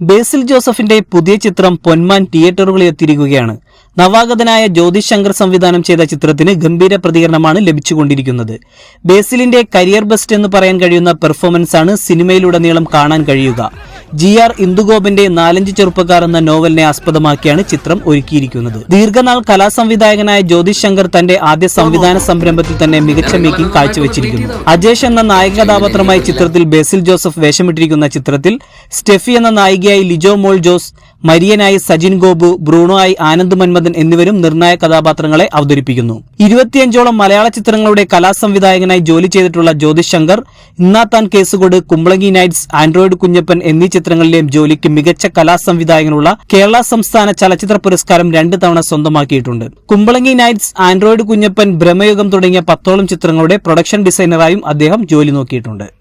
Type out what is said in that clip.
ബേസിൽ ജോസഫിന്റെ പുതിയ ചിത്രം പൊന്മാൻ തിയേറ്ററുകളിൽ എത്തിയിരിക്കുകയാണ്. നവാഗതനായ ജ്യോതിഷ് ശങ്കർ സംവിധാനം ചെയ്ത ചിത്രത്തിന് ഗംഭീര പ്രതികരണമാണ് ലഭിച്ചുകൊണ്ടിരിക്കുന്നത്. ബേസിലിന്റെ കരിയർ ബെസ്റ്റ് എന്ന് പറയാൻ കഴിയുന്ന പെർഫോമൻസ് ആണ് സിനിമയിലുടനീളം കാണാൻ കഴിയുക. ജി ആർ ഇന്ദുഗോപിന്റെ നാലഞ്ച് ചെറുപ്പക്കാർ എന്ന നോവലിനെ ആസ്പദമാക്കിയാണ് ചിത്രം ഒരുക്കിയിരിക്കുന്നത്. ദീർഘനാൾ കലാസംവിധായകനായ ജ്യോതിഷ് ശങ്കർ തന്റെ ആദ്യ സംവിധാന സംരംഭത്തിൽ തന്നെ മികച്ച മേക്കിംഗ് കാഴ്ചവെച്ചിരിക്കുന്നു. അജേഷ് എന്ന നായക കഥാപാത്രമായി ചിത്രത്തിൽ ബേസിൽ ജോസഫ് വേഷമിട്ടിരിക്കുന്ന ചിത്രത്തിൽ സ്റ്റെഫി എന്ന നായികയായി ലിജോ മോൾ ജോസ് മരിയനായി സജിൻ ഗോപു ആയി ആനന്ദ് മന്മദൻ എന്നിവരും നിർണായക കഥാപാത്രങ്ങളെ അവതരിപ്പിക്കുന്നു. ഇരുപത്തിയഞ്ചോളം മലയാള ചിത്രങ്ങളുടെ കലാസംവിധായകനായി ജോലി ചെയ്തിട്ടുള്ള ജ്യോതിഷ് ശങ്കർ ഇന്നാത്താൻ കേസുകൊട് കുമ്പളങ്ങി നൈറ്റ്സ് ആൻഡ്രോയിഡ് കുഞ്ഞപ്പൻ എന്നീ ചിത്രങ്ങളിലെയും ജോലിക്ക് മികച്ച കലാസംവിധായകനുള്ള കേരള സംസ്ഥാന ചലച്ചിത്ര പുരസ്കാരം രണ്ട് തവണ സ്വന്തമാക്കിയിട്ടുണ്ട്. കുമ്പളങ്ങി നൈറ്റ്സ് ആൻഡ്രോയിഡ് കുഞ്ഞപ്പൻ ബ്രഹ്മയുഗം തുടങ്ങിയ പത്തോളം ചിത്രങ്ങളുടെ പ്രൊഡക്ഷൻ ഡിസൈനറായും അദ്ദേഹം ജോലി നോക്കിയിട്ടുണ്ട്.